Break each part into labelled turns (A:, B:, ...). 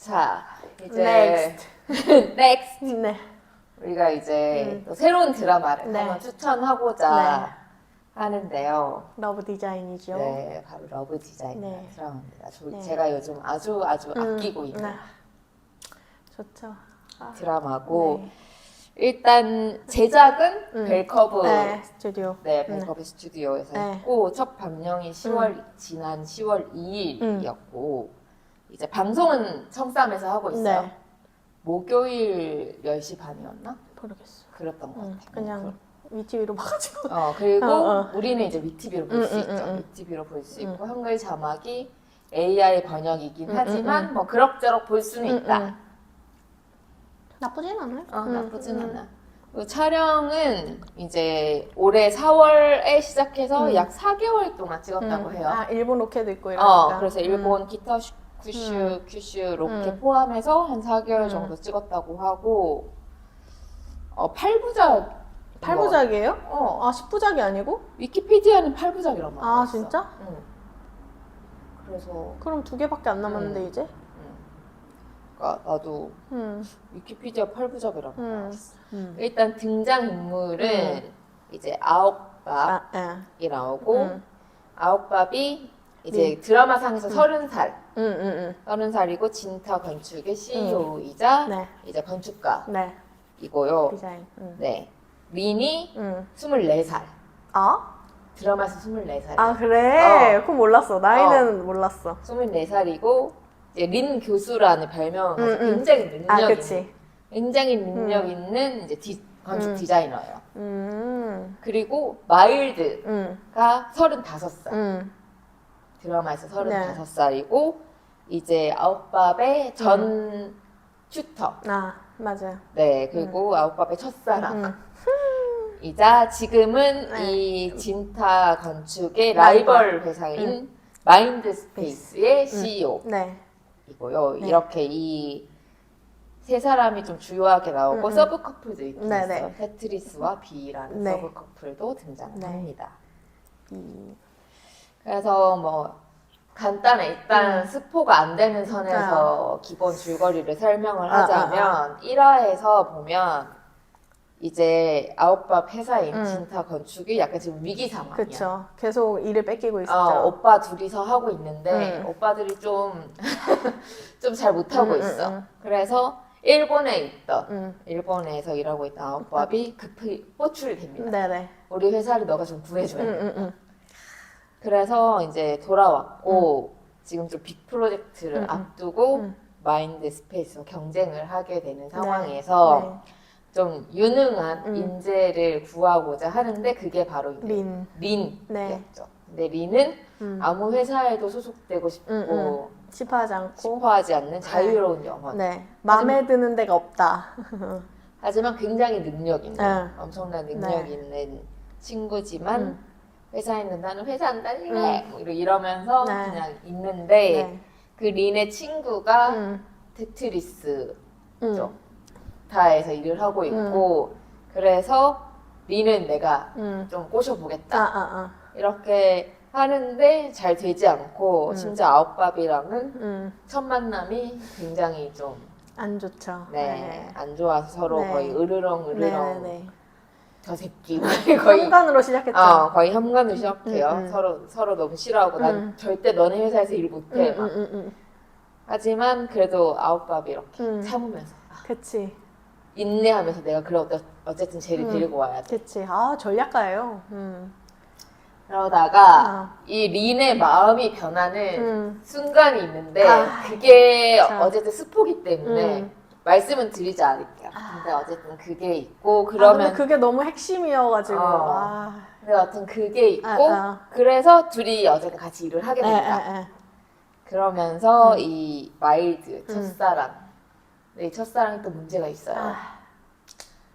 A: 자, 이제 next.
B: 네.
A: 우리가 이제
B: 음.
A: 또 새로운 드라마를
B: 네.
A: 한번 추천하고자 하는데요.
B: 러브 디자인이죠.
A: 네, 바로 러브 디자인
B: 네.
A: 드라마입니다. 저-
B: 네.
A: 제가 요즘 아주 아주
B: 음,
A: 아끼고 있는
B: 네. 좋죠. 아,
A: 드라마고
B: 네.
A: 일단 제작은
B: 음.
A: 벨커브
B: 네, 스튜디오.
A: 네, 벨커브 스튜디오에서
B: 네.
A: 했고 첫 방영이 10월 지난 10월
B: 음.
A: 2일이었고 이제 방송은 청쌈에서 하고 있어요.
B: 네.
A: 목요일 10시 반이었나?
B: 모르겠어.
A: 그랬던 것
B: 음,
A: 같아요.
B: 그냥 위티비로 봐가지고.
A: 어 그리고
B: 어, 어.
A: 우리는 이제 위티비로 볼
B: 음,
A: 수
B: 음,
A: 있죠.
B: 음, 음.
A: 위티비로 볼 수 있고 한글 자막이 AI 번역이긴
B: 음,
A: 하지만
B: 음, 음.
A: 뭐 그럭저럭 볼 수는 있다.
B: 음, 음. 나쁘진 않아요.
A: 어,
B: 음,
A: 나쁘진
B: 음.
A: 않아. 그리고 촬영은 이제 올해 4월에 시작해서
B: 음.
A: 약 4개월 동안 찍었다고
B: 음.
A: 해요.
B: 아, 일본 로켓도 있고 이러니까.
A: 어, 그래서 일본
B: 음.
A: 기타 슈- 쿠슈,
B: 음.
A: 큐슈, 로켓
B: 음.
A: 포함해서 한 4개월
B: 음.
A: 정도 찍었다고 하고, 어, 8부작.
B: 8부작이에요?
A: 어,
B: 아, 10부작이 아니고?
A: 위키피디아는 8부작이라고
B: 아,
A: 나왔어.
B: 진짜?
A: 응. 그래서,
B: 그럼 두 개밖에 안 남았는데,
A: 음.
B: 이제?
A: 응. 그러니까 나도
B: 음.
A: 위키피디아 8부작이라고
B: 음.
A: 나왔어.
B: 음.
A: 일단 등장 인물은 이제 아홉밥이
B: 아, 예.
A: 나오고,
B: 음.
A: 아홉밥이 이제 드라마상에서 서른 살
B: 음, 음,
A: 서른 살이고 진타 건축의 CEO이자
B: 음. 네.
A: 이제 건축가이고요.
B: 네. 디자인. 음.
A: 네. 린이
B: 음.
A: 24살.
B: 아?
A: 드라마에서 24살.
B: 아, 그래?
A: 어.
B: 그건 몰랐어. 나이는 몰랐어.
A: 24살이고 이제 린 교수라는 별명을 가지고
B: 음, 음.
A: 굉장히 능력
B: 아,
A: 있는
B: 그치.
A: 굉장히 능력
B: 음.
A: 있는 이제 디- 건축
B: 음.
A: 디자이너예요.
B: 음.
A: 그리고 마일드가
B: 음.
A: 35살.
B: 음.
A: 드라마에서
B: 네.
A: 35살이고 이제 아웃밥의 전 튜터.
B: 아, 맞아요.
A: 네, 그리고 아웃밥의 첫사랑.
B: 음.
A: 이자 지금은
B: 네.
A: 이 진타 건축의 라이벌 회사인 마인드 스페이스의 CEO이고요.
B: 네. 네.
A: 이렇게 이 세 사람이 좀 주요하게 나오고
B: 음, 음.
A: 서브 커플도 있긴
B: 네,
A: 있어요.
B: 네.
A: 테트리스와 비라는
B: 네.
A: 서브 커플도 등장합니다.
B: 이-
A: 그래서 뭐 간단해 일단
B: 음.
A: 스포가 안 되는 선에서 기본 줄거리를 설명을
B: 아,
A: 하자면 1화에서 보면 이제 아웃밥 회사인
B: 음.
A: 진타 건축이 약간 지금 위기 상황이야.
B: 그쵸. 계속 일을 뺏기고 있었죠.
A: 어, 오빠 둘이서 하고 있는데
B: 음.
A: 오빠들이 좀 좀 잘 못하고
B: 음, 음,
A: 있어.
B: 음.
A: 그래서 일본에 있던
B: 음.
A: 일본에서 일하고 있던 아웃밥이 급히 호출이 됩니다.
B: 네네.
A: 우리 회사를 너가 좀 구해줘야
B: 음,
A: 돼.
B: 음, 음.
A: 그래서 이제 돌아왔고 지금 좀 빅 프로젝트를
B: 음, 음.
A: 앞두고
B: 음.
A: 마인드 스페이스와 경쟁을 하게 되는 상황에서
B: 네.
A: 좀 유능한
B: 음.
A: 인재를 구하고자 하는데 그게 바로 이제
B: 린.
A: 린이었죠.
B: 네.
A: 근데 린은
B: 음.
A: 아무 회사에도 소속되고 싶고
B: 음, 음. 싶어하지 않고.
A: 싶어하지 않는 자유로운 영혼.
B: 네. 마음에 드는 데가 없다.
A: 하지만 굉장히 능력 있는,
B: 네.
A: 엄청난 능력
B: 네.
A: 있는 친구지만
B: 음.
A: 회사에 있는 나는 회사 안 다닐래 뭐 이러- 이러면서
B: 네.
A: 그냥 있는데
B: 네.
A: 그 린의 친구가
B: 음.
A: 테트리스
B: 음.
A: 타에서 일을 하고 있고 그래서 린은 내가
B: 음.
A: 좀
B: 아,
A: 꼬셔보겠다
B: 아, 아.
A: 이렇게 하는데 잘 되지 않고
B: 음.
A: 심지어 아웃밥이랑은
B: 음.
A: 첫 만남이 굉장히 좀
B: 안 좋죠.
A: 네, 안 좋아서 서로
B: 네.
A: 거의 으르렁
B: 네.
A: 으르렁
B: 네.
A: 저 새끼 거의
B: 현관으로 시작했죠.
A: 어, 거의 함관을 시작해요.
B: 음, 음.
A: 서로 서로 너무 싫어하고 난
B: 음.
A: 절대 너네 회사에서 일 못해.
B: 음,
A: 막.
B: 음, 음,
A: 하지만 그래도 아웃밥이 이렇게
B: 음.
A: 참으면서 아,
B: 음. 그치.
A: 인내하면서 내가 그래 어째- 어쨌든 쟤를
B: 음.
A: 데리고 와야 돼.
B: 그치. 아, 전략가예요. 음.
A: 그러다가
B: 아.
A: 이 린의 마음이 변하는
B: 음.
A: 순간이 있는데
B: 아.
A: 그게
B: 자.
A: 어쨌든 스포기 때문에
B: 음.
A: 말씀은 드리지 않 을게요. 근데 어쨌든 그게 있고
B: 아,
A: 그러면
B: 근데 그게 너무 핵심이어가지고.
A: 어.
B: 아.
A: 근데 어쨌든 그게 있고
B: 아, 아.
A: 그래서 둘이 어쨌든 같이 일을 하게
B: 에,
A: 된다.
B: 에, 에.
A: 그러면서
B: 음.
A: 이 마일드
B: 음.
A: 첫사랑 근데 이 첫사랑이 또 문제가 있어요.
B: 아.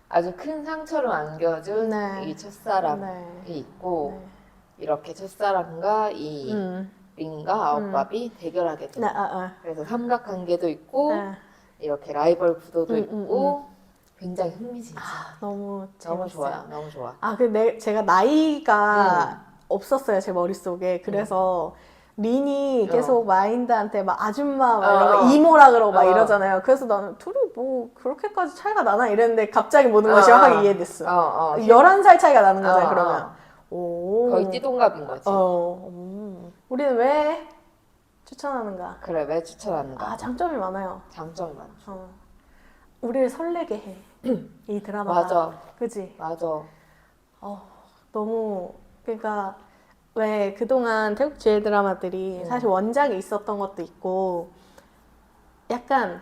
A: 아주 큰 상처를 안겨준
B: 네.
A: 이 첫사랑이
B: 네.
A: 있고
B: 네.
A: 이렇게 첫사랑과 이
B: 음.
A: 린과 아웃밥이 대결하게
B: 네,
A: 돼요.
B: 아, 아.
A: 그래서 삼각관계도 있고
B: 네.
A: 이렇게 라이벌 구도도
B: 음,
A: 있고 굉장히 흥미진진.
B: 너무
A: 너무
B: 재밌어요.
A: 좋아요. 너무 좋아.
B: 아, 그 내, 제가 나이가
A: 음.
B: 없었어요, 제 머릿속에. 그래서 린이
A: 어.
B: 계속 마인드한테 막 아줌마 막
A: 어, 어.
B: 이모라 그러고 막
A: 어.
B: 이러잖아요. 그래서 나는 둘이 뭐 그렇게까지 차이가 나나 이랬는데 갑자기 모든
A: 어,
B: 것이
A: 어.
B: 확 이해됐어.
A: 어, 어.
B: 11살 차이가 나는 거잖아요,
A: 어,
B: 그러면.
A: 어.
B: 오.
A: 거의 띠동갑인 거지.
B: 어. 음. 우리는 왜 추천하는가?
A: 그래, 왜 추천하는가?
B: 아, 장점이 많아요.
A: 장점이 많죠.
B: 어. 우리를 설레게 해. 이 드라마가.
A: 맞아,
B: 그지?
A: 맞아.
B: 어, 너무 그러니까 왜 그동안 태국 지혜 드라마들이
A: 음.
B: 사실 원작에 있었던 것도 있고 약간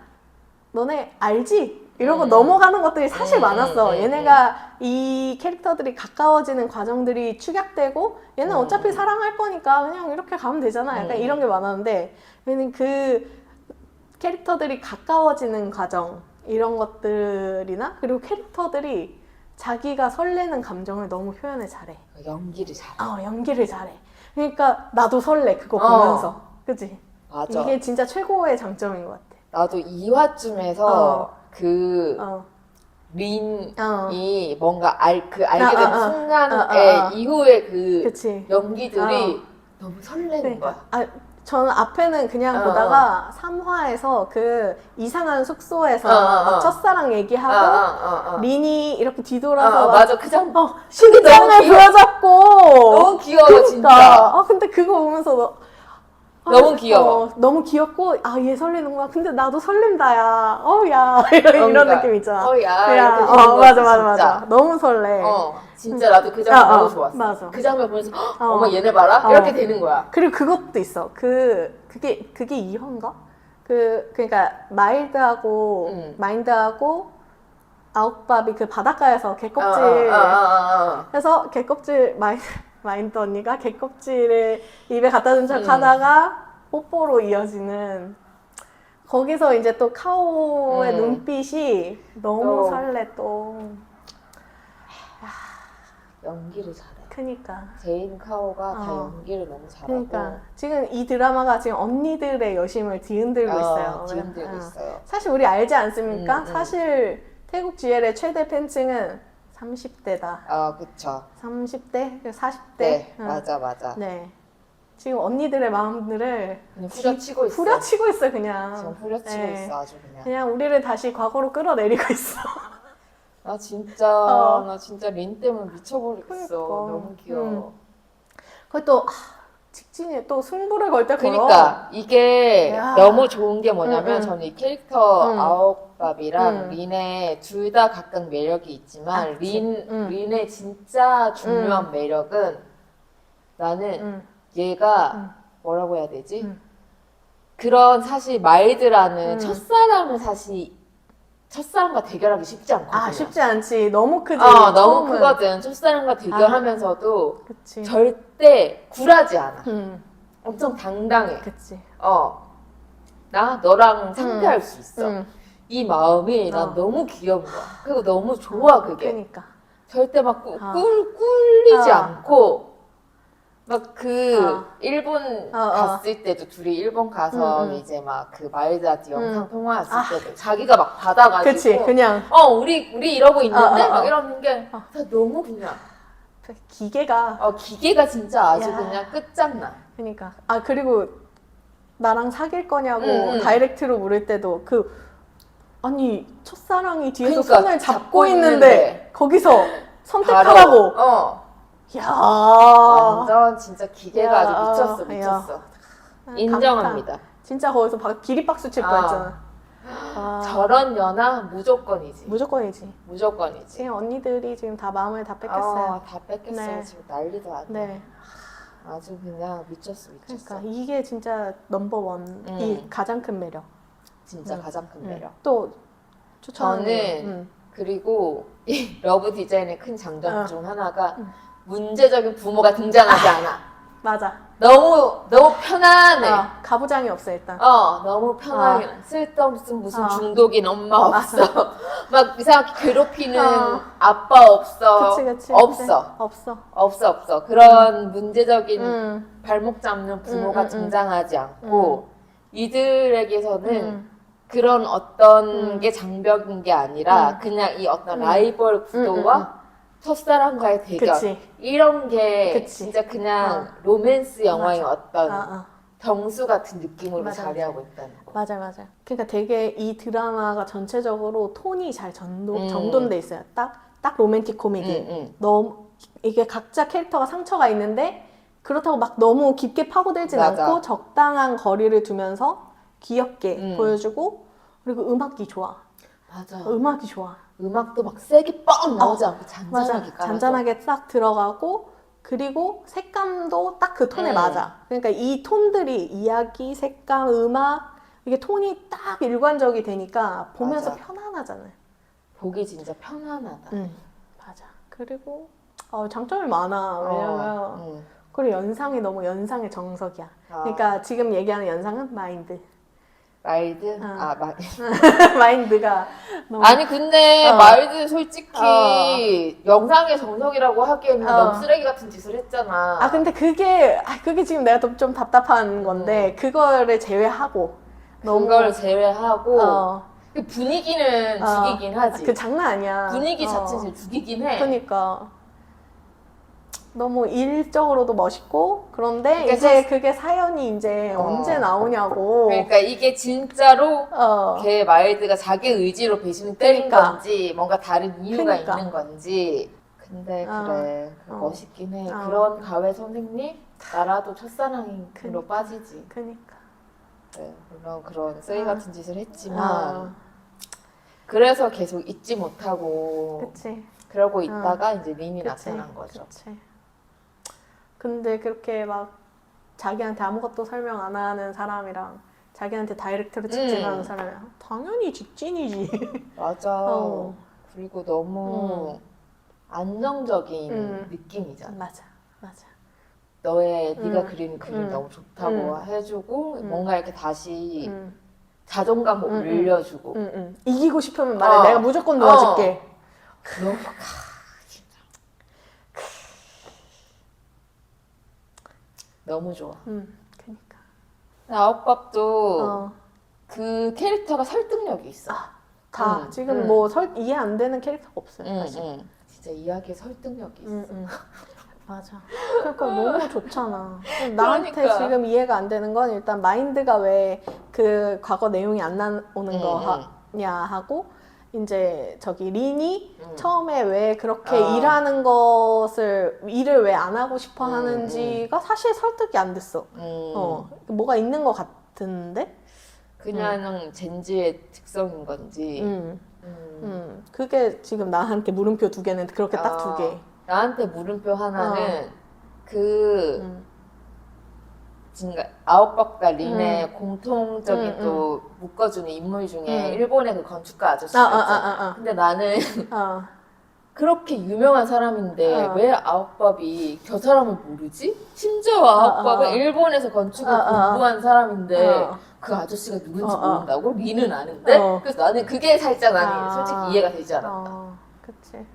B: 너네 알지? 이러고
A: 음.
B: 넘어가는 것들이 사실
A: 음,
B: 많았어.
A: 음, 음,
B: 얘네가 이 캐릭터들이 가까워지는 과정들이 축약되고 얘는
A: 음.
B: 어차피 사랑할 거니까 그냥 이렇게 가면 되잖아. 약간
A: 음.
B: 이런 게 많았는데 얘는 그 캐릭터들이 가까워지는 과정 이런 것들이나 그리고 캐릭터들이 자기가 설레는 감정을 너무 표현을 잘해.
A: 연기를 잘해.
B: 어, 연기를 잘해. 그러니까 나도 설레 그거
A: 어.
B: 보면서. 그지?
A: 맞아.
B: 이게 진짜 최고의 장점인 것 같아.
A: 나도 2화쯤에서
B: 어.
A: 그
B: 어.
A: 린이
B: 어.
A: 뭔가 알, 그 알게
B: 아,
A: 된
B: 아, 아.
A: 순간에
B: 아, 아, 아.
A: 이후에 그
B: 그치.
A: 연기들이 너무 설레는
B: 그러니까.
A: 거야.
B: 아, 저는 앞에는 그냥
A: 어,
B: 보다가 3화에서 그 이상한 숙소에서
A: 어, 어,
B: 막
A: 어.
B: 첫사랑
A: 아,
B: 얘기하고
A: 아, 아, 아.
B: 린이 이렇게
A: 아,
B: 뒤돌아서
A: 아,
B: 막
A: 맞아. 그 장,
B: 어,
A: 귀여워.
B: 부여잡고
A: 너무 귀여워,
B: 그러니까.
A: 진짜.
B: 아 근데 그거 보면서 너, 아,
A: 너무 귀여워.
B: 어, 너무 귀엽고 아 얘 설레는구나. 근데 나도 설렌다야. 어야 이런 이런
A: 그러니까.
B: 느낌 있잖아.
A: 어, 야.
B: 야,
A: 이렇게
B: 어
A: 되는 거지,
B: 맞아 맞아
A: 진짜.
B: 맞아. 너무 설레.
A: 어, 진짜 나도 그 장면
B: 아, 어,
A: 너무 좋았어.
B: 맞아.
A: 그 장면 보면서 헉,
B: 어.
A: 어머 얘네 봐라
B: 어.
A: 이렇게 되는 거야.
B: 그리고 그것도 있어. 그 그게 그게 이화인가? 그 그러니까 마일드하고
A: 음.
B: 마인드하고 아웃밥이 그 바닷가에서 개껍질
A: 어, 어, 어, 어, 어.
B: 해서 개껍질 마인, 마인드 언니가 개껍질을 입에 갖다 준척
A: 음.
B: 하다가 뽀뽀로 이어지는 거기서 이제 또 카오의
A: 음.
B: 눈빛이 너무
A: 또.
B: 설레 또
A: 연기를 잘해.
B: 그니까
A: 제인 카오가 다
B: 어.
A: 연기를 너무 잘하고.
B: 그러니까 지금 이 드라마가 지금 언니들의 여심을 뒤흔들고
A: 어,
B: 있어요.
A: 뒤흔들고
B: 어.
A: 있어요.
B: 사실 우리 알지 않습니까?
A: 음, 음.
B: 사실 태국 GL의 최대 팬층은 30대다.
A: 아, 그쵸.
B: 30대, 40대.
A: 네,
B: 응.
A: 맞아, 맞아.
B: 네. 지금 언니들의 마음들을
A: 그냥 후려치고 있어.
B: 후려치고 있어 그냥.
A: 지금 후려치고
B: 네.
A: 있어, 아주 그냥.
B: 그냥 우리를 다시 과거로 끌어내리고 있어.
A: 나 진짜,
B: 어.
A: 나 진짜 린 때문에 미쳐버리겠어.
B: 그러니까.
A: 너무 귀여워.
B: 그것도 아, 직진이 또 승부를 걸 때 걸어.
A: 그러니까 이게
B: 야.
A: 너무 좋은 게 뭐냐면
B: 응, 응.
A: 저는 이 캐릭터
B: 응.
A: 아홉 밥이랑
B: 응.
A: 린의 둘 다 각각 매력이 있지만
B: 아, 그치.
A: 린
B: 응.
A: 린의 진짜 중요한 매력은 나는
B: 응.
A: 얘가
B: 응.
A: 뭐라고 해야 되지?
B: 응.
A: 그런 사실 마일드라는
B: 응.
A: 첫사랑은 사실 첫사랑과 대결하기 쉽지 않거든요.
B: 아 쉽지 않지. 너무 크지.
A: 어, 너무
B: 처음은.
A: 크거든. 첫사랑과 대결하면서도
B: 그치.
A: 절대 굴하지 않아.
B: 응.
A: 엄청 당당해.
B: 그치.
A: 어. 나 너랑 상대할 수 있어.
B: 응.
A: 이 마음이 난
B: 어.
A: 너무 귀여운 거야. 그리고 너무 좋아, 그게.
B: 그러니까.
A: 절대 막 꿀,
B: 어.
A: 꿀, 꿀리지
B: 어.
A: 않고, 막 그,
B: 어.
A: 일본
B: 어, 어.
A: 갔을 때도 둘이 일본 가서
B: 응, 응.
A: 이제 막 그 마일드한테 영상
B: 응.
A: 통화했을
B: 아.
A: 때도 자기가 막 받아가지고.
B: 그치. 그냥
A: 어, 우리, 우리 이러고 있는데?
B: 어, 어, 어.
A: 막 이러는 게,
B: 어.
A: 다 너무 그냥,
B: 기계가.
A: 어, 기계가 진짜 아주
B: 야.
A: 그냥 끝장나.
B: 그러니까. 아 그리고 나랑 사귈 거냐고
A: 응, 응.
B: 다이렉트로 물을 때도 그 아니 첫사랑이 뒤에서
A: 그러니까
B: 손을 잡고,
A: 잡고
B: 있는데,
A: 있는데.
B: 거기서 선택하라고.
A: 바로, 어.
B: 야.
A: 완전 진짜 기계가
B: 야,
A: 아주 미쳤어,
B: 야.
A: 미쳤어.
B: 아,
A: 인정합니다.
B: 감탄. 진짜 거기서 박- 기립박수 칠
A: 아.
B: 뻔했잖아. 아,
A: 저런 연하 무조건이지.
B: 무조건이지.
A: 무조건이지.
B: 지금 언니들이 지금 다 마음을 다 뺏겼어요.
A: 아, 다 뺏겼어요.
B: 네.
A: 지금 난리도 아니야.
B: 네.
A: 아주 그냥 미쳤어, 미쳤어.
B: 그러니까 이게 진짜 넘버 원이
A: 음.
B: 가장 큰 매력.
A: 진짜
B: 음.
A: 가장 큰
B: 음.
A: 매력.
B: 또 추천하는
A: 저는
B: 거. 음.
A: 그리고 이 러브 디자인의 큰 장점
B: 어.
A: 중 하나가
B: 음.
A: 문제적인 부모가 등장하지 않아.
B: 맞아.
A: 너무 너무 편안해.
B: 어, 가부장이 없어 일단.
A: 어, 너무 편하게. 쓸데없는 무슨
B: 어.
A: 중독인 엄마. 없어. 막 이상하게 괴롭히는
B: 어.
A: 아빠 없어.
B: 그치 그치.
A: 없어.
B: 네, 없어.
A: 없어, 없어. 그런 문제적인
B: 음.
A: 발목 잡는 부모가
B: 음, 음, 음.
A: 등장하지 않고, 이들에게서는
B: 음.
A: 그런 어떤
B: 음.
A: 게 장벽인 게 아니라,
B: 음.
A: 그냥 이 어떤
B: 음.
A: 라이벌 구도와
B: 음, 음,
A: 첫사랑과의 대결.
B: 그치.
A: 이런 게
B: 그치.
A: 진짜 그냥 로맨스 영화의
B: 맞아.
A: 어떤
B: 아, 아.
A: 병수 같은 느낌으로
B: 맞아,
A: 자리하고 있다는 거.
B: 맞아 맞아. 그러니까 되게 이 드라마가 전체적으로 톤이 잘 전도,
A: 음.
B: 정돈돼 있어요. 딱 딱 로맨틱 코미디.
A: 응, 응.
B: 너무 이게 각자 캐릭터가 상처가 있는데 그렇다고 막 너무 깊게 파고들진
A: 맞아.
B: 않고 적당한 거리를 두면서 귀엽게
A: 음.
B: 보여주고 그리고 음악이 좋아.
A: 맞아.
B: 음악이 좋아.
A: 음악도 막 세게 뻥 나오지 않고 잔잔하게
B: 맞아.
A: 깔아줘.
B: 잔잔하게 딱 들어가고 그리고 색감도 딱 그 톤에
A: 음.
B: 맞아. 그러니까 이 톤들이 이야기, 색감, 음악 이게 톤이 딱 일관적이 되니까 보면서
A: 맞아.
B: 편안하잖아요.
A: 보기 진짜 편안하다.
B: 응, 맞아. 그리고 어, 장점이 많아. 왜냐면
A: 어, 응.
B: 그리고 연상이 너무 연상의 정석이야.
A: 아,
B: 그러니까 지금 얘기하는 연상은 마인드.
A: 마일드?
B: 어.
A: 아, 마...
B: 마인드가 너무
A: 아니 근데
B: 어.
A: 마일드 솔직히 영상의 정석이라고 하기에는
B: 어.
A: 너무 쓰레기 같은 짓을 했잖아.
B: 아 근데 그게 아 그게 지금 내가 좀, 좀 답답한 건데 그거를 제외하고 너무
A: 그걸 제외하고
B: 어,
A: 그 분위기는
B: 어.
A: 죽이긴 하지.
B: 그 장난 아니야.
A: 분위기
B: 어.
A: 자체는 죽이긴 해.
B: 그러니까 너무 일적으로도 멋있고 그런데
A: 그게
B: 이제 그게 사연이 이제
A: 어.
B: 언제 나오냐고.
A: 그러니까 이게 진짜로
B: 어.
A: 걔 마일드가 자기 의지로 배신을 때린
B: 그러니까.
A: 건지 뭔가 다른 이유가
B: 그러니까.
A: 있는 건지 근데
B: 어.
A: 그래
B: 어.
A: 멋있긴 해
B: 어.
A: 그런 가외 선생님 나라도 첫사랑으로
B: 그러니까.
A: 빠지지
B: 그니까.
A: 네, 물론 그런 쓰레기
B: 어.
A: 같은 짓을 했지만
B: 어.
A: 그래서 계속 잊지 못하고
B: 그치.
A: 그러고 있다가 이제 린이
B: 그치.
A: 나타난 거죠
B: 그치. 근데 그렇게 막 자기한테 아무것도 설명 안 하는 사람이랑 자기한테 다이렉트로 직진하는
A: 음.
B: 사람이랑 당연히 직진이지.
A: 맞아
B: 어.
A: 그리고 너무 안정적인
B: 음.
A: 느낌이잖아
B: 맞아, 맞아.
A: 너의 네가
B: 음.
A: 그리는 그림
B: 음.
A: 너무 좋다고
B: 음.
A: 해주고
B: 음.
A: 뭔가 이렇게 다시
B: 응,
A: 자존감
B: 음, 음.
A: 올려주고
B: 응, 응. 이기고 싶으면 말해.
A: 어.
B: 내가 무조건 도와줄게.
A: 너무 가 진짜 너무 좋아
B: 응, 그니까.
A: 아홉밥도
B: 어,
A: 그 캐릭터가 설득력이 있어
B: 다
A: 음,
B: 지금
A: 음.
B: 뭐 설, 이해 안 되는 캐릭터가 없어요,
A: 응,
B: 사실.
A: 응. 진짜 이야기에 설득력이 있어
B: 응, 응. 맞아. 그러니까 너무 좋잖아. 나한테
A: 그러니까.
B: 지금 이해가 안 되는 건 일단 마인드가 왜 그 과거 내용이 안 나오는
A: 응,
B: 거냐 하고 이제 저기 린이
A: 응.
B: 처음에 왜 그렇게
A: 어.
B: 일하는 것을 일을 왜 안 하고 싶어
A: 음,
B: 하는지가 사실 설득이 안 됐어.
A: 음.
B: 어 뭐가 있는 것 같은데.
A: 그냥 젠지의 특성인 건지
B: 음,
A: 음.
B: 음. 그게 지금 나한테 물음표 두 개는 그렇게 딱 두
A: 아,
B: 개.
A: 나한테 물음표 하나는 그
B: 음.
A: 진가 아홉밥과 린의 공통적인
B: 음, 음.
A: 또 묶어주는 인물 중에
B: 음.
A: 일본의 그 건축가 아저씨가
B: 아, 아,
A: 있잖아.
B: 아, 아,
A: 근데 나는
B: 아. 아.
A: 그렇게 유명한 사람인데
B: 어.
A: 왜 아홉밥이 저 사람을 모르지? 심지어
B: 아,
A: 아홉밥은
B: 아.
A: 일본에서 건축을
B: 아, 아, 아.
A: 공부한 사람인데
B: 어.
A: 그 아저씨가 누군지
B: 어, 어.
A: 모른다고? 린은 아는데?
B: 어.
A: 그래서 나는 그게 살짝 나는
B: 아.
A: 솔직히 이해가 되지 않았다.
B: 어, 그치.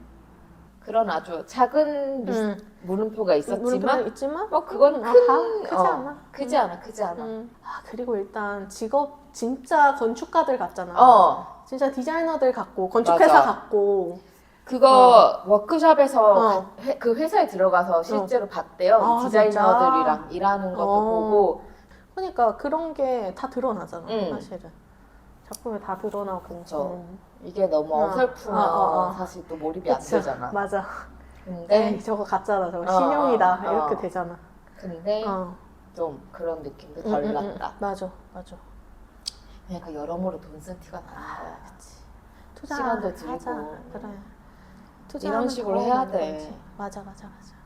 A: 그런 아주 작은 미스-
B: 음.
A: 물음표가 있었지만
B: 있지만
A: 뭐 그건
B: 음, 아,
A: 큰
B: 다 크지
A: 어,
B: 않아.
A: 크지 않아 크지 않아.
B: 음. 아 그리고 일단 직업 진짜 건축가들 같잖아.
A: 어
B: 진짜 디자이너들 같고 건축회사
A: 맞아.
B: 같고.
A: 그거 워크숍에서
B: 어.
A: 가- 회- 그 회사에 들어가서 실제로 봤대요.
B: 아,
A: 디자이너들이랑 일하는 것도
B: 어.
A: 보고
B: 그러니까 그런 게 다 드러나잖아.
A: 음.
B: 사실은 작품에 다 드러나고.
A: 그쵸.
B: 음.
A: 이게 너무
B: 어.
A: 어설프면
B: 어, 어, 어.
A: 사실 또 몰입이 안
B: 그쵸.
A: 되잖아.
B: 맞아.
A: 근데
B: 에이 저거 가짜다. 저거
A: 어,
B: 신용이다.
A: 어,
B: 이렇게
A: 어.
B: 되잖아.
A: 근데
B: 어.
A: 좀 그런 느낌도
B: 음,
A: 덜
B: 음, 음.
A: 났다.
B: 맞아, 맞아.
A: 그러니까 여러모로 돈 쓴 티가 나는
B: 아,
A: 거야.
B: 투자
A: 시간도 들고.
B: 하자. 그래.
A: 이런
B: 투자하면
A: 식으로
B: 더
A: 해야
B: 많은
A: 돼.
B: 거지. 맞아, 맞아, 맞아.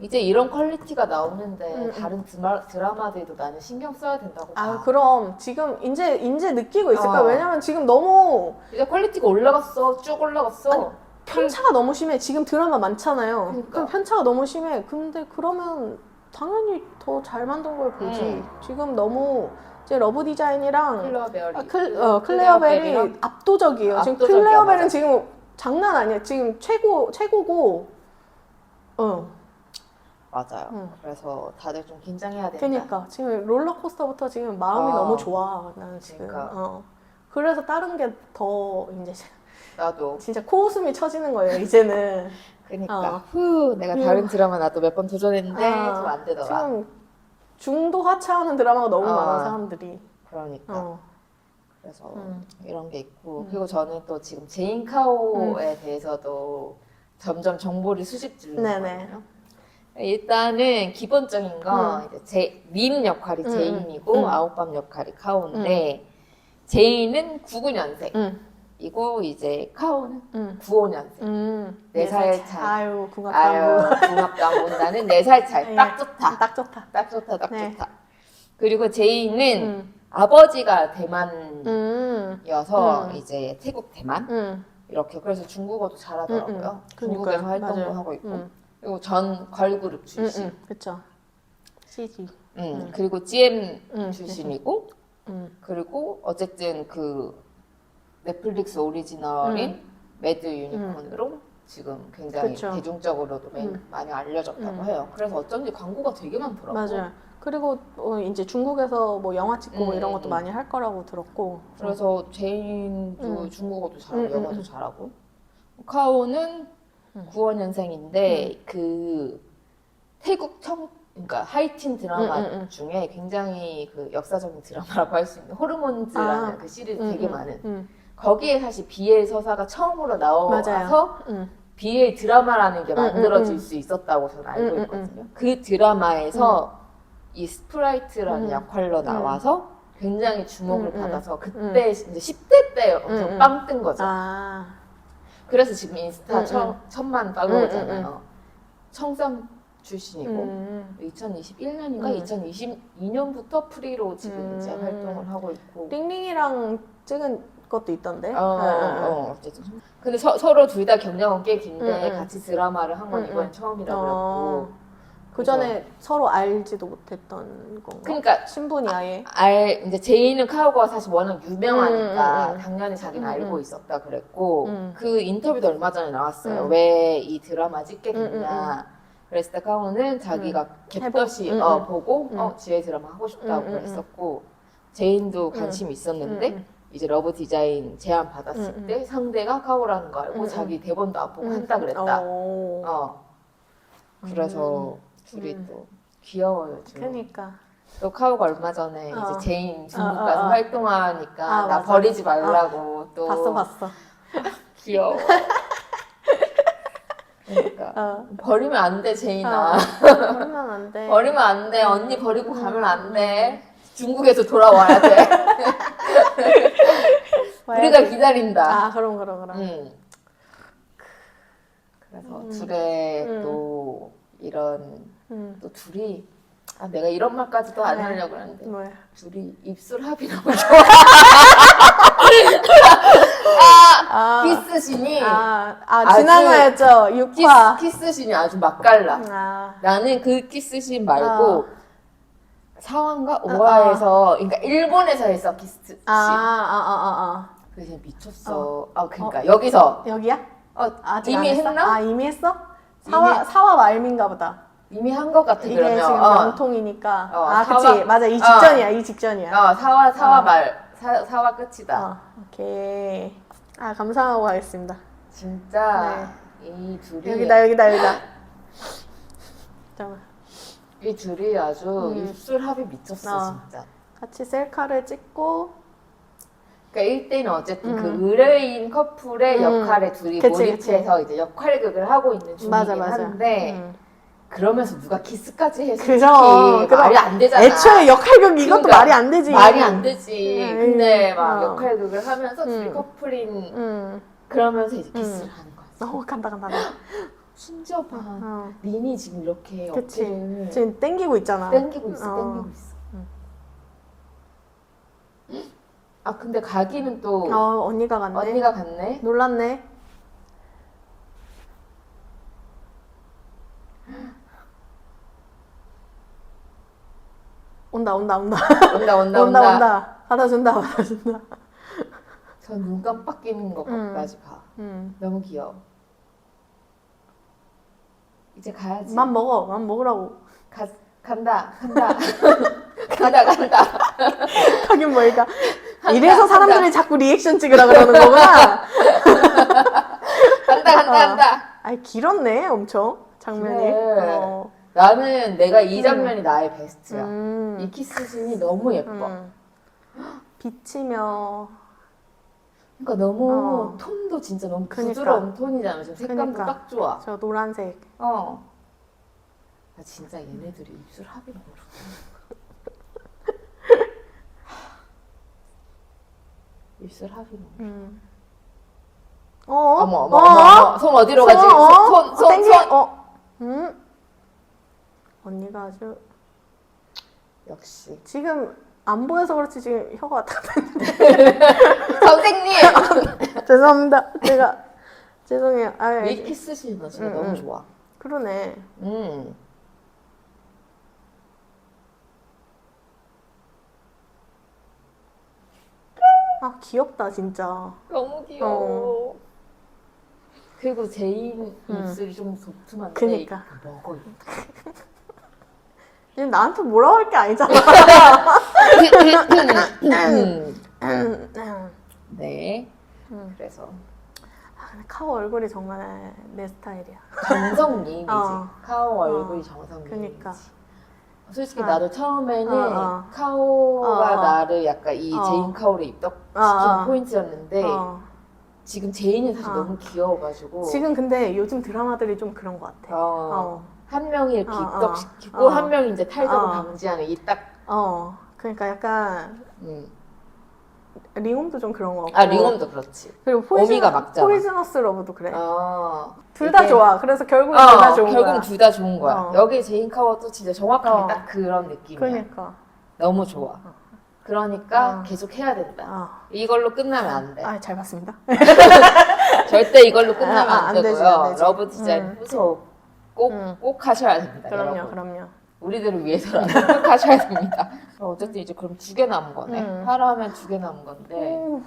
A: 이제 이런 퀄리티가 나오는데
B: 음, 음.
A: 다른 드마, 드라마들도 나는 신경 써야 된다고 봐.
B: 아, 그럼 지금 이제 이제 느끼고 있을 거야.
A: 어.
B: 왜냐면 지금 너무
A: 이제 퀄리티가 올라갔어. 쭉 올라갔어.
B: 아니, 편차가 너무 심해. 지금 드라마 많잖아요.
A: 그러니까.
B: 그럼 편차가 너무 심해. 근데 그러면 당연히 더 잘 만든 걸 보지.
A: 음.
B: 지금 너무 이제 러브 디자인이랑
A: 클레어 베어리.
B: 아, 클, 어, 클레어
A: 클레어벨이랑?
B: 압도적이에요. 지금
A: 압도적이야,
B: 클레어
A: 맞아.
B: 지금 장난 아니야. 지금 최고 최고고. 어.
A: 맞아요.
B: 응.
A: 그래서 다들 좀 긴장해야 된다.
B: 그러니까 지금 롤러코스터부터 지금 마음이
A: 어.
B: 너무 좋아. 나는 지금.
A: 그러니까.
B: 어. 그래서 다른 게 더 이제
A: 나도.
B: 진짜 코웃음이 쳐지는 거예요. 이제는.
A: 그러니까
B: 어.
A: 후 내가
B: 음.
A: 다른 드라마 나도 몇 번 도전했는데
B: 아,
A: 좀안 되더라.
B: 지금 중도 하차하는 드라마가 너무
A: 아.
B: 많아 사람들이.
A: 그러니까
B: 어.
A: 그래서
B: 음.
A: 이런 게 있고
B: 음.
A: 그리고 저는 또 지금 제인 카오에 대해서도 점점 정보를 수집 중이거든요.
B: 네네.
A: 일단은 기본적인 건 이제 제, 린 역할이
B: 음,
A: 제인이고
B: 음.
A: 아웃밤 역할이 카오인데 제인은 99년생
B: 응.
A: 이고 이제 카오는
B: 응.
A: 95년생
B: 음.
A: 네살 차이.
B: 아유 궁합도
A: 아유
B: 안
A: 궁합도 안 본다는 4살 차이 딱
B: 예.
A: 좋다
B: 딱 좋다.
A: 딱 좋다 딱
B: 네.
A: 좋다 그리고 제인은
B: 응.
A: 아버지가 대만이어서
B: 음. 음.
A: 이제 태국 대만
B: 응.
A: 이렇게 그래서 중국어도 잘하더라고요
B: 음, 음.
A: 중국에서. 활동도. 하고 있고
B: 응.
A: 그리고 전 걸그룹 출신
B: 응. 그쵸. CG.
A: 음,
B: 음.
A: 그리고 GM
B: 음,
A: 출신이고
B: 응.
A: 그리고 어쨌든 그 넷플릭스 오리지널인
B: 음.
A: 매드 유니콘으로 지금 굉장히
B: 그쵸.
A: 대중적으로도 많이-
B: 음.
A: 많이 알려졌다고
B: 음.
A: 해요. 그래서 어쩐지 광고가 되게 많더라고요.
B: 맞아요. 그리고 어, 이제 중국에서 뭐 영화 찍고 뭐
A: 음,
B: 이런 것도
A: 음.
B: 많이 할 거라고 들었고.
A: 그래서 제인도
B: 음.
A: 중국어도 잘하고
B: 음,
A: 영어도
B: 음, 음.
A: 잘하고 카오는
B: 음.
A: 9원년생인데 그 태국 청 그러니까 하이틴 드라마
B: 음, 음, 음.
A: 중에 굉장히 그 역사적인 드라마라고 할 수 있는 호르몬즈라는
B: 아.
A: 그 시리즈
B: 응,
A: 되게
B: 응,
A: 많은
B: 응.
A: 거기에 사실 BL 서사가 처음으로 나와서.
B: 응.
A: BL 드라마라는 게
B: 음, 음,
A: 만들어질
B: 음.
A: 수 있었다고 저는 알고
B: 음, 음,
A: 있거든요. 그 드라마에서 이 스프라이트라는
B: 음.
A: 역할로 나와서 굉장히 주목을
B: 음, 음.
A: 받아서 그때
B: 음.
A: 이제 10대 때 엄청
B: 음, 음.
A: 빵뜬 거죠.
B: 아.
A: 그래서 지금 인스타
B: 음,
A: 천,
B: 음.
A: 천만 팔로워잖아요. 청산 출신이고
B: 음.
A: 2021년인가
B: 음.
A: 2022년부터 프리로 지금
B: 음.
A: 이제 활동을 하고 있고
B: 링링이랑 찍은 것도 있던데.
A: 어, 어, 어쨌든. 근데 서, 로 둘 다 경력은 꽤 긴데
B: 음, 음.
A: 같이 드라마를 한건
B: 음,
A: 이번엔
B: 음.
A: 처음이라고
B: 어.
A: 그랬고
B: 그 전에 서로 알지도 못했던 건가?
A: 그러니까
B: 신분이 아예.
A: 알 이제 제이는 카우가 사실 워낙 유명하니까
B: 음, 음, 음.
A: 당연히 자기는
B: 음,
A: 알고
B: 음.
A: 있었다 그랬고
B: 음.
A: 그 인터뷰도 얼마 전에 나왔어요.
B: 음.
A: 왜 이 드라마 찍게
B: 음, 음,
A: 됐냐. 그랬을 때 카우는 자기가 갯떠시
B: 음,
A: 어,
B: 음.
A: 보고
B: 음.
A: 어 지혜 드라마 하고 싶다고
B: 음, 음, 음.
A: 그랬었고 제인도 관심이 있었는데
B: 음,
A: 이제 러브 디자인 제안 받았을
B: 음, 음.
A: 때 상대가 카우라는 거 알고
B: 음, 음.
A: 자기 대본도 안 보고
B: 음.
A: 한다 그랬다.
B: 어.
A: 어. 그래서 둘이
B: 음.
A: 또 귀여워요. 지금.
B: 그러니까.
A: 또 카우가 얼마 전에
B: 어.
A: 이제 제인 중국
B: 어, 어,
A: 가서
B: 어.
A: 활동하니까
B: 아,
A: 나
B: 맞아.
A: 버리지 말라고 또
B: 봤어 봤어.
A: 귀여워. 그러니까
B: 어.
A: 버리면 안 돼 제인아.
B: 어. 버리면 안 돼.
A: 버리면 안 돼. 언니
B: 음.
A: 버리고 가면 안 돼. 중국에서 돌아와야 돼.
B: 와야
A: 우리가
B: 돼.
A: 기다린다.
B: 아 그럼 그럼 그럼.
A: 음. 그래서
B: 음.
A: 둘의
B: 음.
A: 또 이런
B: 음.
A: 또 둘이 아 내가 이런 말까지도 안
B: 네.
A: 하려고 그러는데
B: 뭐야?
A: 둘이 입술 합이 너무 좋아.
B: 아.
A: 키스신이
B: 아, 아
A: 아주
B: 지난화였죠.
A: 키스,
B: 6화.
A: 키스신이 아주 맛깔나.
B: 아.
A: 나는 그 키스신 말고
B: 아.
A: 사화인가 오화에서 그러니까 일본에서 했어 키스신.
B: 아, 아, 아, 아,
A: 그래서 미쳤어. 아 그러니까 여기서
B: 아. 여기야?
A: 어,
B: 아직
A: 이미
B: 안 했어?
A: 했나?
B: 아, 이미 했어? 사화,
A: 이미-
B: 사화 말미인가 보다.
A: 이미 한 것 같아
B: 이게
A: 그러면.
B: 지금
A: 어.
B: 명통이니까.
A: 어,
B: 아,
A: 사화-
B: 그치. 맞아. 이
A: 어.
B: 직전이야. 이 직전이야.
A: 어 사화 사화
B: 어.
A: 말 사, 사화 끝이다.
B: 어, 오케이. 아, 감사하고 가겠습니다.
A: 진짜 이 둘이
B: 네. 여기다, 여기다, 여기다. 잠깐만.
A: 이 둘이 아주
B: 음.
A: 입술 합이 미쳤어
B: 어.
A: 진짜.
B: 같이 셀카를 찍고.
A: 그러니까 1대는 어쨌든
B: 음.
A: 그 의뢰인 커플의
B: 음.
A: 역할에 둘이
B: 그치,
A: 몰입해서 이제 역할극을 하고 있는 중이긴
B: 맞아, 맞아.
A: 한데
B: 음.
A: 그러면서 누가 키스까지 해 솔직히
B: 그럼, 그럼.
A: 말이 안 되잖아.
B: 애초에 역할극 이것도
A: 그러니까
B: 말이 안 되지.
A: 말이 안 되지.
B: 음.
A: 근데 막
B: 어.
A: 역할극을 하면서 둘이
B: 음.
A: 커플인
B: 음.
A: 그러면서 이제 키스를 하는 거야.
B: 어, 간다, 간다. 간다.
A: 심지어 봐.
B: 어.
A: 린이 지금 이렇게
B: 그치.
A: 어깨를
B: 지금 땡기고 있잖아.
A: 땡기고 있어,
B: 어.
A: 땡기고 있어.
B: 음.
A: 아 근데 가기는 또
B: 어, 언니가 갔네.
A: 언니가 갔네.
B: 놀랐네. 온다, 온다, 온다.
A: 온다 온다
B: 온다,
A: 온다.
B: 온다. 받아준다, 받아준다.
A: 저눈 깜빡이는
B: 음.
A: 것까지 봐.
B: 음.
A: 너무 귀여워. 이제 가야지.
B: 맘 먹어, 맘 먹으라고.
A: 가, 간다 간다 간다 간다.
B: 하긴 뭐니까.
A: 한다,
B: 이래서 사람들이 자꾸 리액션 찍으라 그러는 거구나.
A: 간다 간다
B: 어.
A: 간다.
B: 아니, 길었네, 엄청. 장면이.
A: 그래.
B: 어.
A: 나는 내가 이 장면이 나의 베스트야.
B: 음.
A: 이 키스 씬이 너무 예뻐.
B: 음. 비치며
A: 그러니까 너무
B: 어.
A: 톤도 진짜 너무
B: 그니까.
A: 부드러운 톤이잖아. 지금 색감도
B: 그니까.
A: 딱 좋아.
B: 저 노란색.
A: 어. 나 진짜 얘네들이 입술 합이 너무 좋다. 입술 합이 너무.
B: 음. 어?
A: 어머 어머
B: 어?
A: 어머, 어머 손 어디로 가지?
B: 손, 어?
A: 손, 손,
B: 어, 땡기-
A: 손.
B: 어. 음. 언니가 아주
A: 역시
B: 지금 안 보여서 그렇지 지금 혀가 갔다
A: 선생님.
B: 죄송합니다. 제가 죄송해요. 아,
A: 이 키스 씬너 진짜
B: 응,
A: 너무
B: 응.
A: 좋아.
B: 그러네.
A: 음.
B: 아 귀엽다 진짜.
A: 너무 귀여워. 그리고 제인
B: 음.
A: 입술이 좀 도톰한데
B: 그니까.
A: 먹어.
B: 얘 나한테 뭐라고 할 게 아니잖아.
A: 음.
B: 아,
A: 네.
B: 음.
A: 그래서
B: 근데 카오 얼굴이 정말 내 스타일이야.
A: 정성 미인이지.
B: 어.
A: 카오 얼굴이
B: 어.
A: 정성 미인이지.
B: 그니까.
A: 솔직히
B: 아.
A: 나도 처음에는
B: 어, 어.
A: 카오가
B: 어, 어.
A: 나를 약간 이
B: 어.
A: 제인 카오를 입덕시킨
B: 어, 어.
A: 포인트였는데
B: 어.
A: 지금 제인이 사실
B: 어.
A: 너무 귀여워가지고
B: 지금 근데 요즘 드라마들이 좀 그런 것 같아.
A: 어.
B: 어.
A: 한 명이 이렇게
B: 어, 어.
A: 입덕시키고
B: 어.
A: 한 명이 이제 탈덕을
B: 어.
A: 방지하는 이딱
B: 어. 그러니까 약간
A: 음.
B: 링홈도 좀 그런 거 같고.
A: 아 링엄도 그렇지.
B: 그리고 포이즌,
A: 오미가 막잖아.
B: 포이즈너스 러브도 그래.
A: 어.
B: 둘 다
A: 이게-
B: 좋아. 그래서 결국
A: 어,
B: 둘다 좋은
A: 결국
B: 거야.
A: 둘다 좋은 거야.
B: 어.
A: 여기 제인 카워도 진짜 정확하게
B: 어.
A: 딱 그런 느낌이야.
B: 그러니까.
A: 너무 좋아. 그러니까
B: 어.
A: 계속 해야 된다.
B: 어.
A: 이걸로 끝나면 안 돼.
B: 아, 잘 봤습니다.
A: 절대 이걸로 끝나면
B: 아, 아,
A: 안,
B: 안 되지,
A: 되고요.
B: 안 되지.
A: 러브 디자인
B: 음.
A: 후속 꼭,
B: 음.
A: 꼭 하셔야 됩니다.
B: 그럼요,
A: 여러분.
B: 그럼요.
A: 우리들을 위해서라도 꼭 하셔야 됩니다. 어, 어쨌든 이제 그럼 두 개 남은 거네.
B: 음.
A: 하라 하면 두 개 남은 건데.
B: 오,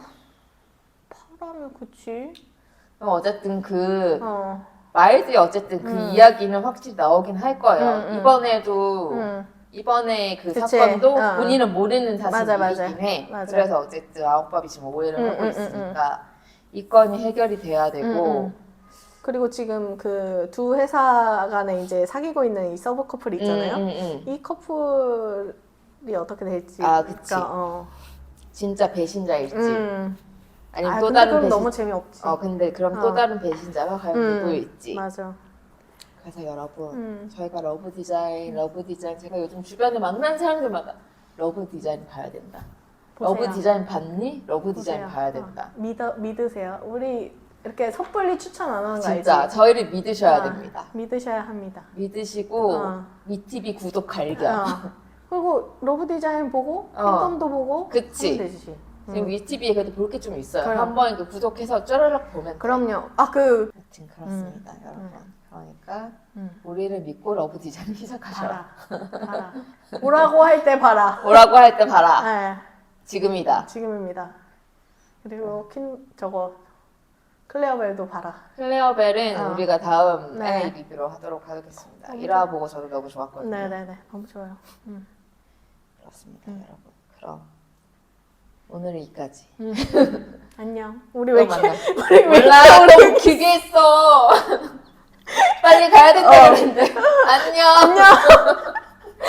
B: 파라면 그치?
A: 그럼 어쨌든 그
B: 어.
A: 마일즈의 어쨌든 그
B: 음.
A: 이야기는 확실히 나오긴 할 거예요.
B: 음, 음.
A: 이번에도
B: 응.
A: 이번에 그
B: 그치.
A: 사건도
B: 어.
A: 본인은 모르는
B: 맞아, 맞아.
A: 사실이긴 해.
B: 맞아.
A: 그래서 어쨌든 아홉밥이 지금 오해를
B: 음,
A: 하고
B: 음,
A: 있으니까 이 건이 해결이 돼야 되고
B: 응, 응. 그리고 지금 그 두 회사 간에 이제 사귀고 있는 이 서브 커플 있잖아요.
A: 음, 음, 음.
B: 이 커플이 어떻게 될지.
A: 아, 그치.
B: 그러니까, 어.
A: 진짜 배신자일지
B: 음.
A: 아니면
B: 아,
A: 또
B: 근데
A: 다른
B: 그럼
A: 배신
B: 너무 재미없지.
A: 어 근데 그럼 또
B: 어.
A: 다른 배신자가 과연
B: 음,
A: 누구일지
B: 맞아.
A: 그래서 여러분
B: 음.
A: 저희가 러브 디자인 러브 디자인 제가 요즘 주변에 만난 사람들마다 러브 디자인 봐야 된다
B: 보세요.
A: 러브 디자인 봤니? 러브 디자인
B: 보세요.
A: 봐야 된다
B: 어, 믿어, 믿으세요. 우리 이렇게 섣불리 추천 안 하는 거
A: 진짜
B: 알지?
A: 저희를 믿으셔야
B: 어,
A: 됩니다
B: 믿으셔야 합니다.
A: 믿으시고
B: 어.
A: 미티비 구독 갈겨
B: 어. 그리고 러브 디자인 보고
A: 어.
B: 팬덤도 보고
A: 그치.
B: 하면 되지.
A: 지금 위티비에 그래도 볼 게 좀 있어요
B: 그럼.
A: 한번 그 구독해서 쩌르륵 보면 돼.
B: 그럼요. 아그
A: 하여튼 그렇습니다 여러분 그러니까
B: 음.
A: 우리를 믿고 러브 디자인 시작하셔라
B: 봐라. 봐라. 뭐라고 할 때 봐라.
A: 뭐라고 할 때 봐라
B: 네,
A: 지금이다
B: 지금입니다. 그리고 킨 저거 클레어벨도 봐라.
A: 클레어벨은
B: 어.
A: 우리가 다음
B: 네.
A: 애 리뷰로 하도록 하겠습니다.
B: 너무
A: 1화 보고 저도 너무 좋았거든요.
B: 네네네. 너무 좋아요. 음.
A: 그렇습니다, 여러분. 그럼 오늘은 여기까지.
B: 안녕. 우리 또왜 이렇게
A: 만나.
B: 우리 왜
A: 몰라, 너무 길게 했어. 빨리 가야 된다 그랬는데. 안녕.
B: 안녕.